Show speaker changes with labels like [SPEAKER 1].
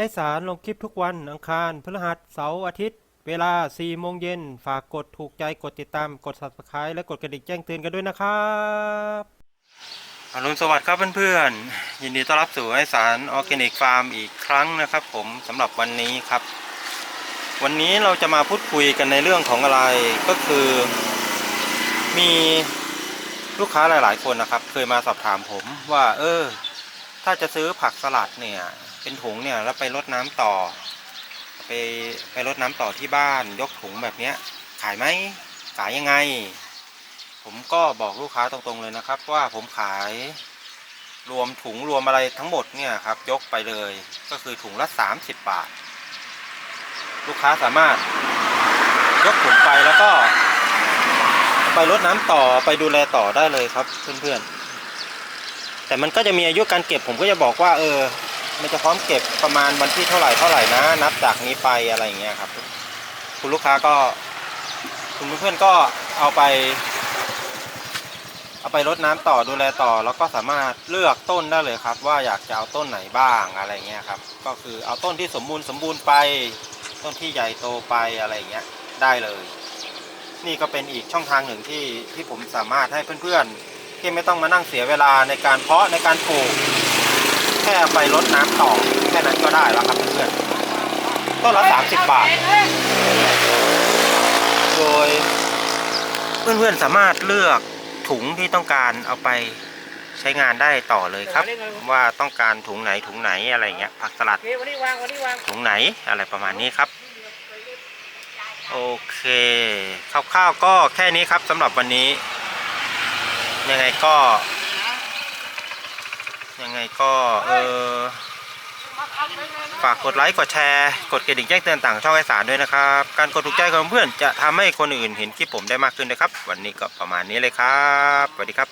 [SPEAKER 1] ไอสารลงคลิปทุกวันอังคารพฤหัสเสาร์อาทิตย์ เวลา 4 โมงเย็น ฝากกดถูกใจกดติดตามกด subscribe และกดกระดิ่งแจ้งเตือนกันด้วยนะครับอรุณสวัสดิ์ครับเพื่อนๆ ยินดีต้อนรับสู่ไอสารออร์แกนิกฟาร์มอีกครั้งนะครับ ผมสำหรับวันนี้ครับ วันนี้เราจะมาพูดคุยกันในเรื่องของอะไรก็คือ มีลูกค้าหลาย ๆ คนนะครับ เคยมาสอบถามผมว่า เออ ถ้าจะซื้อผักสลัดเนี่ย เป็นถุงเนี่ยแล้วไปรดน้ำต่อ ไปไปรดน้ำต่อที่บ้านยกถุงแบบเนี้ย ขายไหมขายยังไง ผมก็บอกลูกค้าตรงๆเลยนะครับ ว่าผมขายรวมถุงรวมอะไรทั้งหมดเนี่ยครับ ยกไปเลยก็คือถุงละ 30 บาท ลูกค้าสามารถ ยกถุงไปแล้วก็ ไปรดน้ำต่อไปดูแลต่อได้เลยครับเพื่อนๆ แต่มันก็จะมีอายุการเก็บผมก็จะบอกว่า เออ มันจะพร้อมเก็บประมาณวันที่เท่าไหร่เท่าไหร่นะ นับจากนี้ไปอะไรอย่างเงี้ยครับ คุณลูกค้าก็ คุณเพื่อนๆก็เอาไป เอาไปรดน้ำต่อดูแลต่อ แล้วก็สามารถเลือกต้นได้เลยครับ ว่าอยากจะเอาต้นไหนบ้างอะไรเงี้ยครับ ก็คือเอาต้นที่สมบูรณ์สมบูรณ์ไป ต้นที่ใหญ่โตไปอะไรอย่างเงี้ยได้เลย นี่ก็เป็นอีกช่องทางหนึ่งที่ที่ผมสามารถให้เพื่อนๆ ที่ไม่ต้องมานั่งเสียเวลาในการเพาะในการปลูก แค่ไปรดน้ำต่อแค่นั้นก็ได้แล้วครับเพื่อนๆต้นละ 30 บาท โดยเพื่อนๆสามารถเลือกถุงที่ต้องการเอาไปใช้งานได้ต่อเลยครับ ว่าต้องการถุงไหนถุงไหนอะไรเงี้ยผักสลัดถุงไหนอะไรประมาณนี้ครับ โอเคคร่าวๆก็แค่นี้ครับสำหรับวันนี้ ยังไงก็ ยังไงก็ เออฝากกดไลค์กดแชร์ กดกระดิ่งแจ้งเตือนต่างช่องไอสารด้วยนะครับ การกดถูกใจของเพื่อนจะทำให้คนอื่นเห็นคลิปผมได้มากขึ้นนะครับ วันนี้ก็ประมาณนี้เลยครับสวัสดีครับ